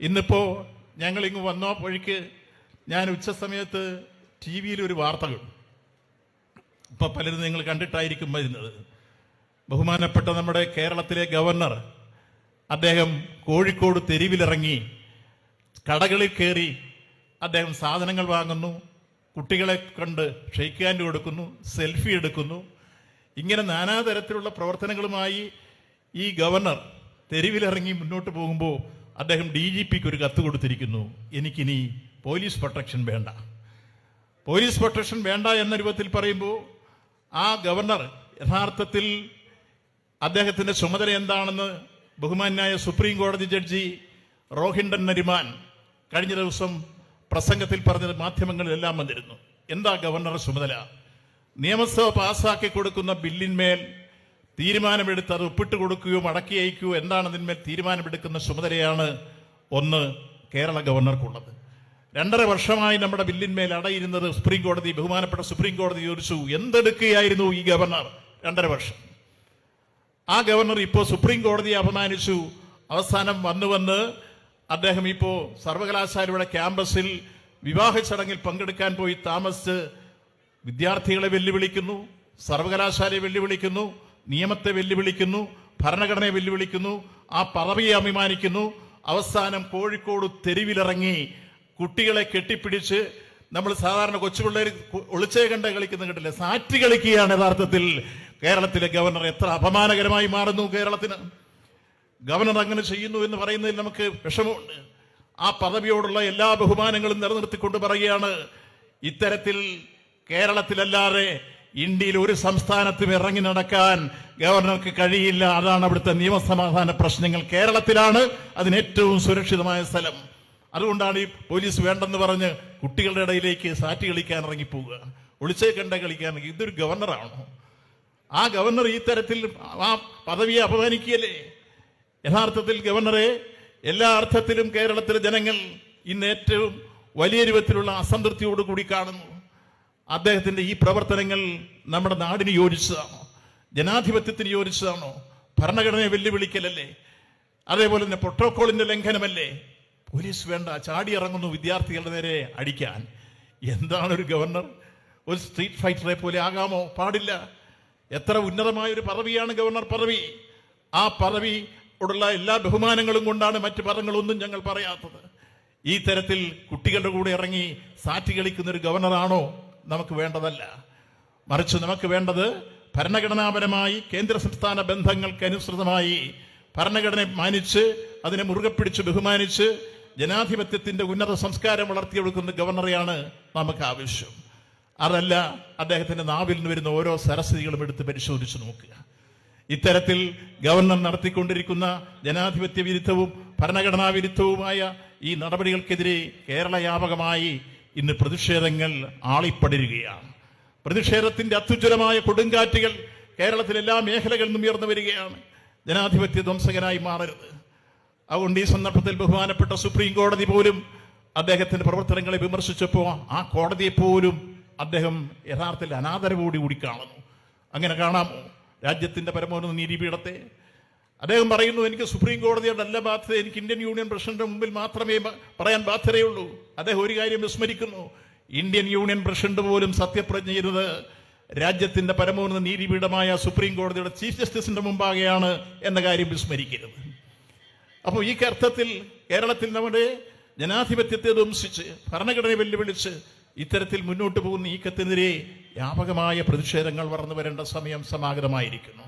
ഇന്നിപ്പോ ഞങ്ങൾ ഇങ്ങ് വന്നപ്പോഴേക്ക് ഞാൻ ഉച്ച സമയത്ത് ടി വിയിൽ ഒരു വാർത്ത കണ്ടു ഇപ്പൊ പലരും നിങ്ങൾ കണ്ടിട്ടായിരിക്കും വരുന്നത്. ബഹുമാനപ്പെട്ട നമ്മുടെ കേരളത്തിലെ ഗവർണർ അദ്ദേഹം കോഴിക്കോട് തെരുവിലിറങ്ങി കടകളിൽ കയറി അദ്ദേഹം സാധനങ്ങൾ വാങ്ങുന്നു കുട്ടികളെ കണ്ട് ഷെയ്ക്ക് ഹാൻഡ് കൊടുക്കുന്നു സെൽഫി എടുക്കുന്നു. ഇങ്ങനെ നാനാതരത്തിലുള്ള പ്രവർത്തനങ്ങളുമായി ഈ ഗവർണർ തെരുവിലിറങ്ങി മുന്നോട്ട് പോകുമ്പോൾ അദ്ദേഹം ഡി ജി പിക്ക് ഒരു കത്ത് കൊടുത്തിരിക്കുന്നു. എനിക്കിനി പോലീസ് പ്രൊട്ടക്ഷൻ വേണ്ട. പോലീസ് പ്രൊട്ടക്ഷൻ വേണ്ട എന്ന രൂപത്തിൽ പറയുമ്പോൾ ആ ഗവർണർ യഥാർത്ഥത്തിൽ അദ്ദേഹത്തിന്റെ ചുമതല എന്താണെന്ന് ബഹുമാന്യായ സുപ്രീം കോടതി ജഡ്ജി റോഹിണ്ടൻ നരിമാൻ കഴിഞ്ഞ ദിവസം പ്രസംഗത്തിൽ പറഞ്ഞത് മാധ്യമങ്ങളിലെല്ലാം വന്നിരുന്നു. എന്താ ഗവർണറുടെ ചുമതല? നിയമസഭ പാസ്സാക്കി കൊടുക്കുന്ന ബില്ലിന്മേൽ തീരുമാനമെടുത്ത് അത് ഒപ്പിട്ട് കൊടുക്കുകയോ മടക്കി അയക്കുകയോ എന്താണ് അതിന്മേൽ തീരുമാനമെടുക്കുന്ന ചുമതലയാണ് ഒന്ന് കേരള ഗവർണർക്കുള്ളത്. രണ്ടര വർഷമായി നമ്മുടെ ബില്ലിന്മേൽ അടയിരുന്നത് സുപ്രീം കോടതി ബഹുമാനപ്പെട്ട സുപ്രീം കോടതി ചോദിച്ചു എന്തെടുക്കുകയായിരുന്നു ഈ ഗവർണർ? രണ്ടര വർഷം. ആ ഗവർണർ ഇപ്പോൾ സുപ്രീം കോടതിയെ അപമാനിച്ചു. അവസാനം വന്നു വന്ന് അദ്ദേഹം ഇപ്പോൾ സർവകലാശാലയുടെ ക്യാമ്പസിൽ വിവാഹ ചടങ്ങിൽ പങ്കെടുക്കാൻ പോയി താമസിച്ച് വിദ്യാർത്ഥികളെ വെല്ലുവിളിക്കുന്നു സർവകലാശാലയെ വെല്ലുവിളിക്കുന്നു. നിയമത്തെ വെല്ലുവിളിക്കുന്നു ഭരണഘടനയെ വെല്ലുവിളിക്കുന്നു ആ പദവിയെ അഭിമാനിക്കുന്നു. അവസാനം കോഴിക്കോട് തെരുവിലിറങ്ങി കുട്ടികളെ കെട്ടിപ്പിടിച്ച് നമ്മൾ സാധാരണ കൊച്ചുപിള്ളേർ ഒളിച്ചേ കണ്ട കളിക്കുന്ന കണ്ടില്ല? സാറ്റ് കളിക്കുകയാണ് യഥാർത്ഥത്തിൽ കേരളത്തിലെ ഗവർണർ. എത്ര അപമാനകരമായി മാറുന്നു കേരളത്തിന്. ഗവർണർ അങ്ങനെ ചെയ്യുന്നു എന്ന് പറയുന്നതിൽ നമുക്ക് വിഷമമുണ്ട്. ആ പദവിയോടുള്ള എല്ലാ ബഹുമാനങ്ങളും നിലനിർത്തിക്കൊണ്ട് പറയുകയാണ് ഇത്തരത്തിൽ കേരളത്തിലല്ലാതെ ഇന്ത്യയിൽ ഒരു സംസ്ഥാനത്തും ഇറങ്ങി നടക്കാൻ ഗവർണർക്ക് കഴിയില്ല. അതാണ് അവിടുത്തെ നിയമസമാധാന പ്രശ്നങ്ങൾ കേരളത്തിലാണ്. അതിന് ഏറ്റവും സുരക്ഷിതമായ സ്ഥലം. അതുകൊണ്ടാണ് ഈ പോലീസ് വേണ്ടെന്ന് പറഞ്ഞ് കുട്ടികളുടെ ഇടയിലേക്ക് സാറ്റ് കളിക്കാൻ ഇറങ്ങിപ്പോവുക. ഒളിച്ചേ കണ്ട കളിക്കാൻ ഇതൊരു ഗവർണറാണോ? ആ ഗവർണർ ഈ തരത്തിൽ ആ പദവിയെ അപമാനിക്കുകയല്ലേ? യഥാർത്ഥത്തിൽ ഗവർണറെ എല്ലാ അർത്ഥത്തിലും കേരളത്തിലെ ജനങ്ങൾ ഇന്ന് ഏറ്റവും വലിയ രൂപത്തിലുള്ള അസംതൃപ്തിയോടുകൂടി കാണുന്നു. അദ്ദേഹത്തിന്റെ ഈ പ്രവർത്തനങ്ങൾ നമ്മുടെ നാടിന് യോജിച്ചതാണോ? ജനാധിപത്യത്തിന് യോജിച്ചതാണോ? ഭരണഘടനയെ വെല്ലുവിളിക്കലല്ലേ? അതേപോലെ തന്നെ പ്രോട്ടോക്കോളിന്റെ ലംഘനമല്ലേ? പോലീസ് വേണ്ട ചാടി ഇറങ്ങുന്നു വിദ്യാർത്ഥികളുടെ നേരെ അടിക്കാൻ. എന്താണ് ഒരു ഗവർണർ? ഒരു സ്ട്രീറ്റ് ഫൈറ്ററെ പോലെ ആകാമോ? പാടില്ല. എത്ര ഉന്നതമായ ഒരു പദവിയാണ് ഗവർണർ പദവി. ആ പദവി ഉള്ള എല്ലാ ബഹുമാനങ്ങളും കൊണ്ടാണ് മറ്റു പദങ്ങളൊന്നും ഞങ്ങൾ പറയാത്തത്. ഈ തരത്തിൽ കുട്ടികളുടെ കൂടെ ഇറങ്ങി സാറ്റ് കളിക്കുന്ന ഒരു ഗവർണറാണോ? നമുക്ക് വേണ്ടതല്ല. മറിച്ച് നമുക്ക് വേണ്ടത് ഭരണഘടനാപരമായി കേന്ദ്ര സംസ്ഥാന ബന്ധങ്ങൾക്ക് അനുസൃതമായി ഭരണഘടനയെ മാനിച്ച് അതിനെ മുറുകെ പിടിച്ച് ബഹുമാനിച്ച് ജനാധിപത്യത്തിന്റെ ഉന്നത സംസ്കാരം വളർത്തിയെടുക്കുന്ന ഗവർണറെയാണ് നമുക്ക് ആവശ്യം. അതല്ല അദ്ദേഹത്തിന്റെ നാവിൽ നിന്ന് വരുന്ന ഓരോ സരസ്വതികളും എടുത്ത് പരിശോധിച്ച് നോക്കുക. ഇത്തരത്തിൽ ഗവർണർ നടത്തിക്കൊണ്ടിരിക്കുന്ന ജനാധിപത്യ വിരുദ്ധവും ഭരണഘടനാ വിരുദ്ധവുമായ ഈ നടപടികൾക്കെതിരെ കേരള വ്യാപകമായി ഇന്ന് പ്രതിഷേധങ്ങൾ ആളിപ്പടരുകയാണ്. പ്രതിഷേധത്തിന്റെ അത്യുജ്വലമായ കൊടുങ്കാറ്റുകൾ കേരളത്തിലെ എല്ലാ മേഖലകളിൽ നിന്നും ഉയർന്നു വരികയാണ്. ജനാധിപത്യ ധ്വംസകനായി മാറരുത്. അതുകൊണ്ട് ഈ സന്ദർഭത്തിൽ ബഹുമാനപ്പെട്ട സുപ്രീം കോടതി പോലും അദ്ദേഹത്തിന്റെ പ്രവർത്തനങ്ങളെ വിമർശിച്ചപ്പോൾ ആ കോടതിയെ പോലും അദ്ദേഹം യഥാർത്ഥത്തിൽ അനാദരവോടി കൂടി കാണുന്നു. അങ്ങനെ കാണാമോ? രാജ്യത്തിന്റെ പരമോന്നത നീതിപീഠത്തെ അദ്ദേഹം പറയുന്നു എനിക്ക് സുപ്രീം കോടതിയുടെ അല്ല ബാധ്യത എനിക്ക് ഇന്ത്യൻ യൂണിയൻ പ്രസിഡന്റിന്റെ മുമ്പിൽ മാത്രമേ പറയാൻ ബാധ്യതയുള്ളൂ. അദ്ദേഹം ഒരു കാര്യം വിസ്മരിക്കുന്നു ഇന്ത്യൻ യൂണിയൻ പ്രസിഡന്റ് പോലും സത്യപ്രതിജ്ഞ ചെയ്തത് രാജ്യത്തിന്റെ പരമോന്നത നീതിപീഠമായ സുപ്രീം കോടതിയുടെ ചീഫ് ജസ്റ്റിസിന്റെ മുമ്പാകെയാണ് എന്ന കാര്യം വിസ്മരിക്കരുത്. അപ്പോൾ ഈ അർത്ഥത്തിൽ കേരളത്തിൽ നമ്മുടെ ജനാധിപത്യത്തെ ധ്വംസിച്ച് ഭരണഘടനയെ വെല്ലുവിളിച്ച് ഇത്തരത്തിൽ മുന്നോട്ട് പോകുന്ന ഈ കത്തിനെതിരെ വ്യാപകമായ പ്രതിഷേധങ്ങൾ വളർന്നു വരേണ്ട സമയം സമാഗതമായിരിക്കുന്നു.